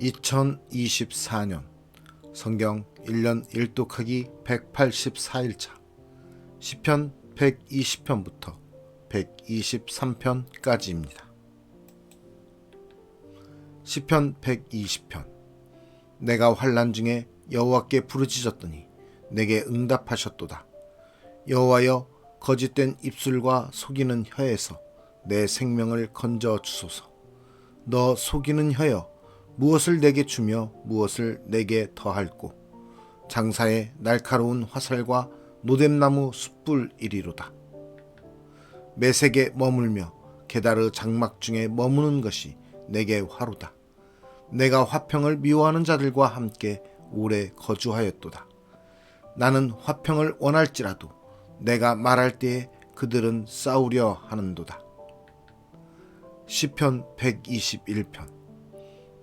2024년 성경 1년 1독하기 184일차 시편 120편부터 123편까지입니다. 시편 120편 내가 환난 중에 여호와께 부르짖었더니 내게 응답하셨도다. 여호와여 거짓된 입술과 속이는 혀에서 내 생명을 건져 주소서. 너 속이는 혀여 무엇을 내게 주며 무엇을 내게 더할꼬 장사에 날카로운 화살과 노뎀나무 숯불 이리로다. 매색에 머물며 게다르 장막 중에 머무는 것이 내게 화로다. 내가 화평을 미워하는 자들과 함께 오래 거주하였도다. 나는 화평을 원할지라도 내가 말할 때에 그들은 싸우려 하는도다. 시편 121편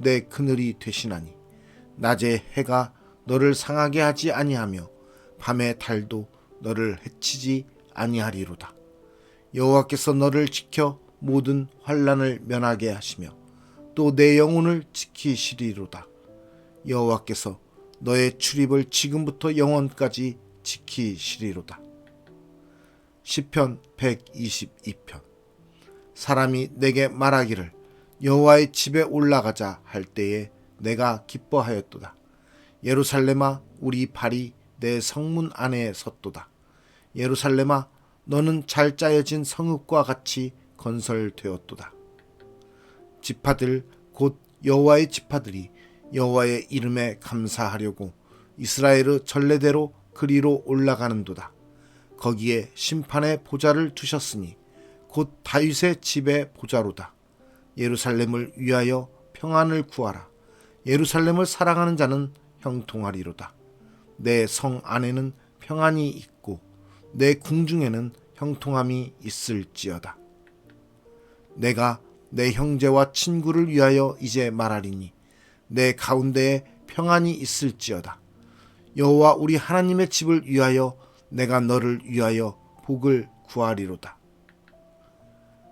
내 그늘이 되시나니 낮에 해가 너를 상하게 하지 아니하며 밤에 달도 너를 해치지 아니하리로다. 여호와께서 너를 지켜 모든 환란을 면하게 하시며 또 내 영혼을 지키시리로다. 여호와께서 너의 출입을 지금부터 영원까지 지키시리로다. 시편 122편. 사람이 내게 말하기를 여호와의 집에 올라가자 할 때에 내가 기뻐하였도다. 예루살렘아 우리 발이 내 성문 안에 섰도다. 예루살렘아 너는 잘 짜여진 성읍과 같이 건설되었도다. 지파들 곧 여호와의 지파들이 여호와의 이름에 감사하려고 이스라엘의 전례대로 그리로 올라가는도다. 거기에 심판의 보좌를 두셨으니 곧 다윗의 집의 보좌로다. 예루살렘을 위하여 평안을 구하라. 예루살렘을 사랑하는 자는 형통하리로다. 내 성 안에는 평안이 있고 내 궁중에는 형통함이 있을지어다. 내가 내 형제와 친구를 위하여 이제 말하리니 내 가운데에 평안이 있을지어다. 여호와 우리 하나님의 집을 위하여 내가 너를 위하여 복을 구하리로다.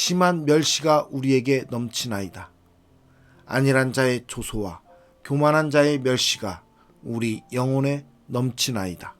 심한 멸시가 우리에게 넘치나이다. 안일한 자의 조소와 교만한 자의 멸시가 우리 영혼에 넘치나이다.